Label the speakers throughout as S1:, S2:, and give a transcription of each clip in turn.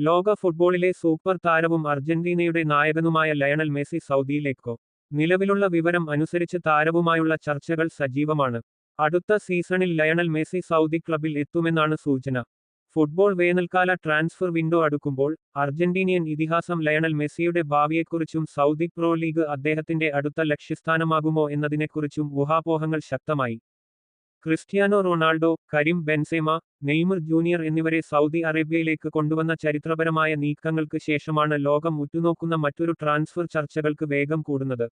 S1: ലോക ഫുട്ബോളിലെ സൂപ്പർ താരവും അർജന്റീനയുടെ നായകനുമായ ലയണൽ മെസ്സി സൗദിയിലേക്കോ. നിലവിലുള്ള വിവരം അനുസരിച്ച് താരവുമായുള്ള ചർച്ചകൾ സജീവമാണ്. അടുത്ത സീസണിൽ ലയണൽ മെസ്സി സൗദി ക്ലബിൽ എത്തുമെന്നാണ് സൂചന. ഫുട്ബോൾ വേനൽക്കാല ട്രാൻസ്ഫർ വിൻഡോ അടുക്കുമ്പോൾ അർജന്റീനിയൻ ഇതിഹാസം ലയണൽ മെസ്സിയുടെ ഭാവിയെക്കുറിച്ചും സൗദി പ്രോ ലീഗ് അദ്ദേഹത്തിന്റെ അടുത്ത ലക്ഷ്യസ്ഥാനമാകുമോ എന്നതിനെക്കുറിച്ചും ഊഹാപോഹങ്ങൾ ശക്തമായി. Cristiano Ronaldo Karim Benzema Neymar junior എന്നിവരെ സൗദി അറേബ്യയിലേക്ക് കൊണ്ടുവന്ന ചരിത്രപരമായ നീക്കങ്ങൾക്ക് ശേഷമാണ് ലോകം ഉറ്റുനോക്കുന്ന മറ്റൊരു ട്രാൻസ്ഫർ ചർച്ചകൾക്ക് വേഗം കൂടുന്നത്.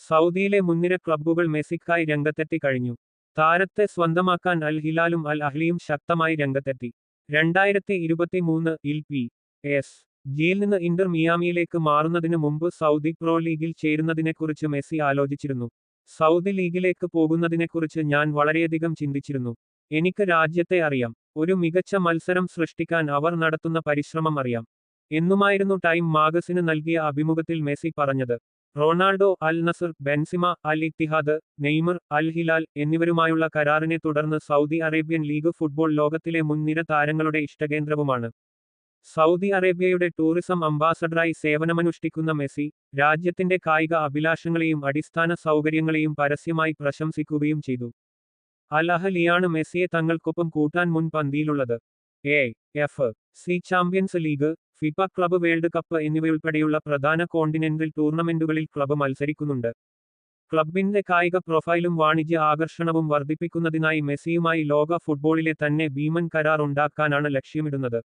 S1: സൗദിയിലെ മുൻനിര ക്ലബ്ബുകൾ മെസ്സിക്കായി രംഗത്തെത്തി കഴിഞ്ഞു. താരത്തെ സ്വന്തമാക്കാൻ അൽ ഹിലാലും അൽ അഹ്ലിയും ശക്തമായി രംഗത്തെത്തി. രണ്ടായിരത്തി ഇരുപത്തി മൂന്ന് ഇൽ പി എസ് ജിയിൽ നിന്ന് ഇന്റർ മിയാമിയിലേക്ക് മാറുന്നതിന് മുമ്പ് സൗദി പ്രോ ലീഗിൽ ചേരുന്നതിനെക്കുറിച്ച് മെസ്സി ആലോചിച്ചിരുന്നു. സൗദി ലീഗിലേക്ക് പോകുന്നതിനെക്കുറിച്ച് ഞാൻ വളരെയധികം ചിന്തിച്ചിരുന്നു. എനിക്ക് രാജ്യത്തെ അറിയാം. ഒരു മികച്ച മത്സരം സൃഷ്ടിക്കാൻ അവർ നടത്തുന്ന പരിശ്രമം അറിയാം. എന്നുമായിരുന്നു ടൈം മാഗസിന് നൽകിയ അഭിമുഖത്തിൽ മെസ്സി പറഞ്ഞത്. Ronaldo Al Nassr Benzema Al Ittihad Neymar Al Hilal എന്നിവരുമായുള്ള കരാറിനെ തുടർന്ന് സൗദി അറേബ്യൻ ലീഗ് ഫുട്ബോൾ ലോകത്തിലെ മുൻനിര താരങ്ങളുടെ ഇഷ്ടകേന്ദ്രവുമാണ്. സൗദി അറേബ്യയുടെ ടൂറിസം അംബാസഡറായി സേവനമനുഷ്ഠിക്കുന്ന മെസ്സി രാജ്യത്തിന്റെ കായിക അഭിലാഷങ്ങളെയും അടിസ്ഥാന സൗകര്യങ്ങളെയും പരസ്യമായി പ്രശംസിക്കുകയും ചെയ്തു. അലഹലിയാണ് മെസ്സിയെ തങ്ങൾക്കൊപ്പം കൂട്ടാൻ മുൻപന്തിയിലുള്ളത് A F C champions league FIFA club world cup എന്നിവയുൾപ്പെടെയുള്ള പ്രധാന കോണ്ടിനെന്റൽ ടൂർണമെന്റുകളിൽ ക്ലബ് മത്സരിക്കുന്നുണ്ട്. ക്ലബിന്റെ കായിക പ്രൊഫൈലും വാണിജ്യ ആകർഷണവും വർദ്ധിപ്പിക്കുന്നതിനായി മെസ്സിയുമായി ലോക ഫുട്ബോളിലെ തന്നെ ഭീമൻ കരാർ ഉണ്ടാക്കാനാണ് ലക്ഷ്യമിടുന്നത്.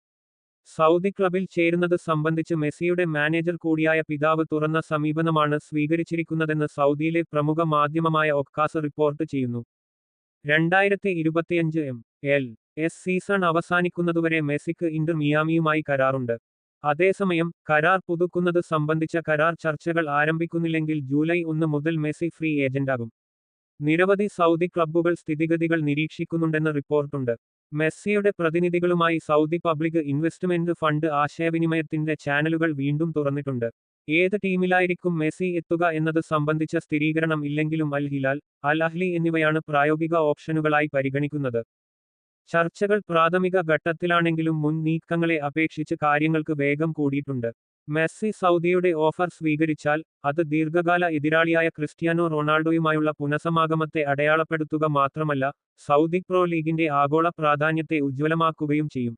S1: സൗദി ക്ലബിൽ ചേരുന്നത് സംബന്ധിച്ച് മെസ്സിയുടെ മാനേജർ കൂടിയായ പിതാവ് തുറന്ന സമീപനമാണ് സ്വീകരിച്ചിരിക്കുന്നതെന്ന് സൗദിയിലെ പ്രമുഖ മാധ്യമമായ ഒക്കാസ് റിപ്പോർട്ട് ചെയ്യുന്നു. രണ്ടായിരത്തി ഇരുപത്തിയഞ്ച് എം എൽ എസ് സീസൺ അവസാനിക്കുന്നതുവരെ മെസ്സിക്ക് ഇന്റർ മിയാമിയുമായി കരാറുണ്ട്. അതേസമയം കരാർ പുതുക്കുന്നത് സംബന്ധിച്ച കരാർ ചർച്ചകൾ ആരംഭിക്കുന്നില്ലെങ്കിൽ ജൂലൈ ഒന്ന് മുതൽ മെസ്സി ഫ്രീ ഏജന്റാകും. നിരവധി സൗദി ക്ലബ്ബുകൾ സ്ഥിതിഗതികൾ നിരീക്ഷിക്കുന്നുണ്ടെന്ന റിപ്പോർട്ടുണ്ട്. മെസ്സിയുടെ പ്രതിനിധികളുമായി സൗദി പബ്ലിക് ഇൻവെസ്റ്റ്മെന്റ് ഫണ്ട് ആശയവിനിമയത്തിന്റെ ചാനലുകൾ വീണ്ടും തുറന്നിട്ടുണ്ട്. ഏത് ടീമിലായിരിക്കും മെസ്സി എത്തുക എന്നത് സംബന്ധിച്ച സ്ഥിരീകരണം ഇല്ലെങ്കിലും അൽ ഹിലാൽ അൽ അഹ്ലി എന്നിവയാണ് പ്രായോഗിക ഓപ്ഷനുകളായി പരിഗണിക്കുന്നത്. ചർച്ചകൾ പ്രാഥമിക ഘട്ടത്തിലാണെങ്കിലും മുൻ നീക്കങ്ങളെ അപേക്ഷിച്ച് കാര്യങ്ങൾക്ക് വേഗം കൂടിയിട്ടുണ്ട്. മെസ്സി സൗദിയുടെ ഓഫർ സ്വീകരിച്ചാൽ അത് ദീർഘകാല എതിരാളിയായ ക്രിസ്ത്യാനോ റൊണാൾഡോയുമായുള്ള പുനഃസമാഗമത്തെ അടയാളപ്പെടുത്തുക മാത്രമല്ല സൗദി പ്രോ ലീഗിന്റെ ആഗോള പ്രാധാന്യത്തെ ഉജ്ജ്വലമാക്കുകയും ചെയ്യും.